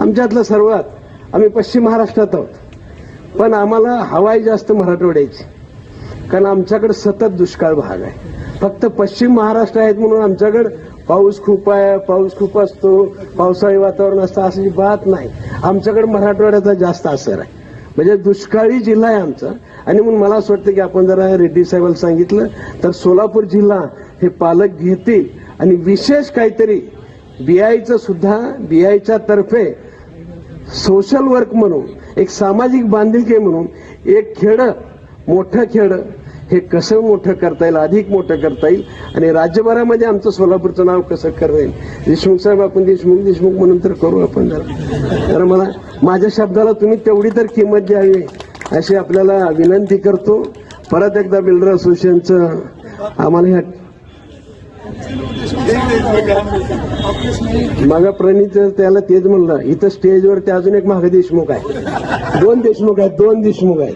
आमच्यातलं सर्वात. आम्ही पश्चिम महाराष्ट्रात आहोत. पण आम्हाला हवाई जास्त मराठवाड्याची. कारण आमच्याकडे सतत दुष्काळ भाग आहे. फक्त पश्चिम महाराष्ट्र आहेत म्हणून आमच्याकडे पाऊस खूप आहे पाऊस खूप असतो पावसाळी वातावरण असतं अशी बात नाही. आमच्याकडे मराठवाड्याचा जास्त असर आहे. म्हणजे दुष्काळी जिल्हा आहे आमचा. आणि म्हणून मला असं वाटतं की आपण जरा रेड्डी साहेबाला सांगितलं तर सोलापूर जिल्हा हे पालक घेतील. आणि विशेष काहीतरी बीआयचं सुद्धा बीआयच्या तर्फे सोशल वर्क म्हणून एक सामाजिक बांधिलकी म्हणून एक खेड मोठं खेड हे कसं मोठं करता येईल अधिक मोठं करता येईल? आणि राज्यभरामध्ये आमचं सोलापूरचं नाव कसं करता येईल देशमुख साहेब आपण देशमुख देशमुख म्हणून तर करू आपण जरा. तर मला माझ्या शब्दाला तुम्ही तेवढी तर किंमत द्यावी अशी आपल्याला विनंती करतो. परत एकदा बिल्डर असोसिएशनचं आम्हाला ह्या मागा प्रणित त्याला तेच म्हणलं इथं स्टेजवरती अजून एक मागे देशमुख आहे. दोन देशमुख आहेत दोन देशमुख आहेत.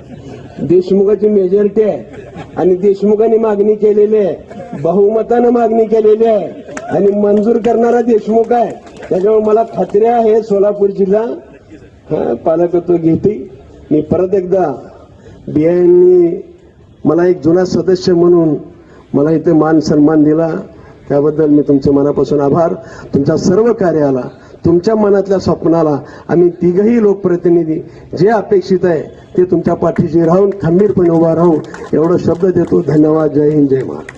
देशमुखाची मेजॉरिटी आहे. आणि देशमुखाने मागणी केलेली आहे. बहुमतानं मागणी केलेली आहे. आणि मंजूर करणारा देशमुख आहे. त्याच्यामुळे मला खात्री आहे सोलापूर जिल्हा. हा पालकत्व घेते. मी परत एकदा बियांनी मला एक जुना सदस्य म्हणून मला इथे मान सन्मान दिला. त्याबद्दल मी तुमचे मनापासून आभार. तुमच्या सर्व कार्याला तुमच्या मनातल्या स्वप्नाला आम्ही तिघही लोकप्रतिनिधी जे अपेक्षित आहे ते तुमच्या पाठीशी राहून खंबीरपणे उभा राहून एवढं शब्द देतो. धन्यवाद. जय हिंद जय महाराज